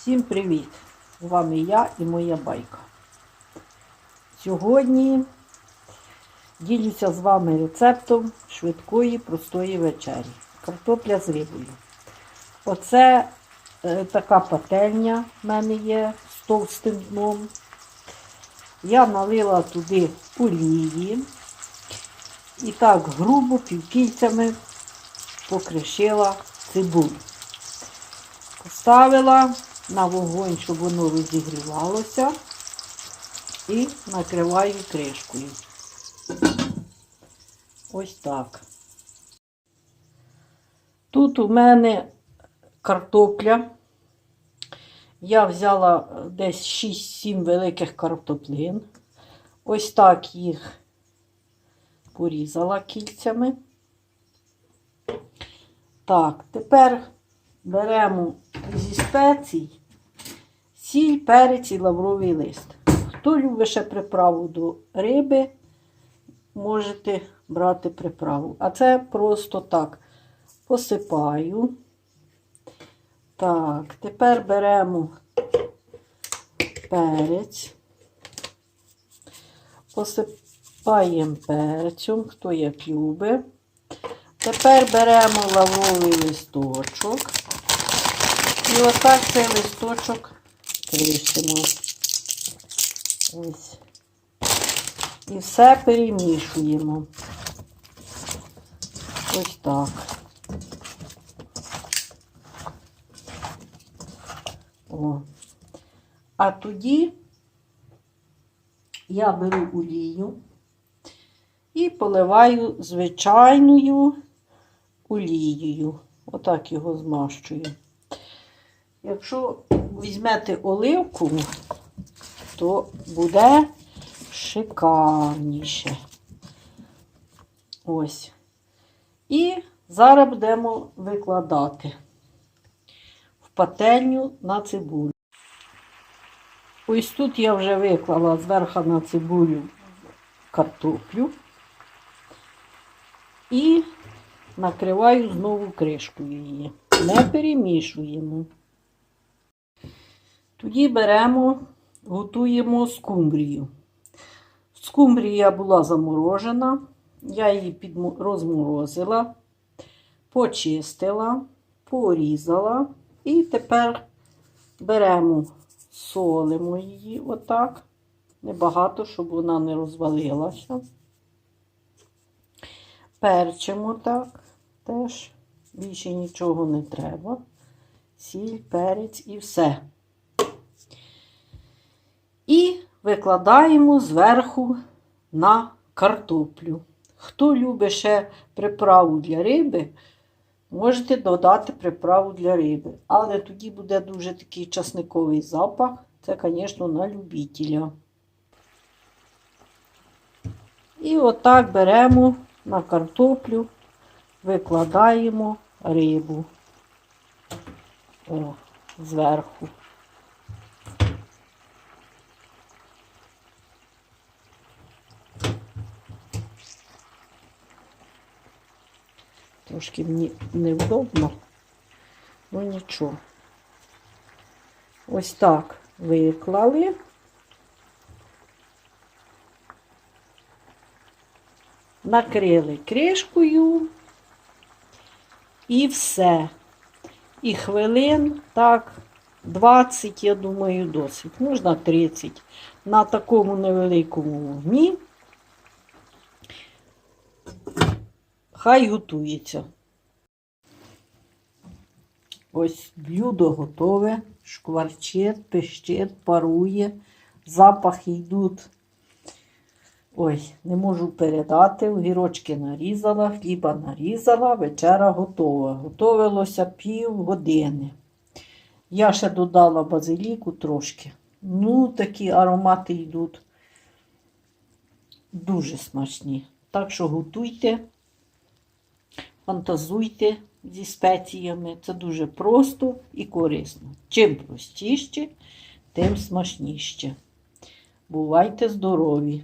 Всім привіт! З вами я і моя байка. Сьогодні ділюся з вами рецептом швидкої простої вечері. Картопля з рибою. Оце е, така пательня в мене є з товстим дном. Я налила туди олії і так грубо півкільцями покришила цибулю. Поставила на вогонь, щоб воно розігрівалося, і накриваю кришкою. Ось так. Тут у мене картопля. Я взяла десь 6-7 великих картоплин. Ось так їх порізала кільцями. Так, тепер беремо зі спецій сіль, перець і лавровий лист. Хто любить ще приправу до риби, можете брати приправу. А це просто так посипаю. Так, тепер беремо перець, посипаємо перцем, хто як любить. Тепер беремо лавровий листочок. І отак цей листочок кришимо. Ось. І все перемішуємо. Ось так. О. А тоді я беру олію і поливаю звичайною олією. Отак його змащую. Якщо візьмете оливку, то буде шикарніше. Ось. І зараз будемо викладати в пательню на цибулю. Ось тут я вже виклала зверху на цибулю картоплю і накриваю знову кришкою її. Не перемішуємо. Тоді беремо, готуємо скумбрію. Скумбрія була заморожена, я її розморозила, почистила, порізала і тепер беремо, солимо її отак. Небагато, щоб вона не розвалилася. Перчимо так, теж більше нічого не треба. Сіль, перець і все. І викладаємо зверху на картоплю. Хто любить ще приправу для риби, можете додати приправу для риби. Але тоді буде дуже такий часниковий запах. Це, звісно, на любителя. І отак беремо на картоплю, викладаємо рибу О, зверху. Трошки мені невдобно, ну нічого. Ось так виклали. Накрили кришкою і все. І хвилин, так, 20, я думаю, досить. Можна 30. На такому невеликому вогні. Хай готується. Ось блюдо готове, шкварчить, пищить, парує, запахи йдуть. Ой, не можу передати. Огірочки нарізала, хліба нарізала, вечера готова. Готовилося пів години. Я ще додала базиліку трошки. Ну, такі аромати йдуть дуже смачні. Так що готуйте, фантазуйте зі спеціями. Це дуже просто і корисно. Чим простіше, тим смачніше. Бувайте здорові!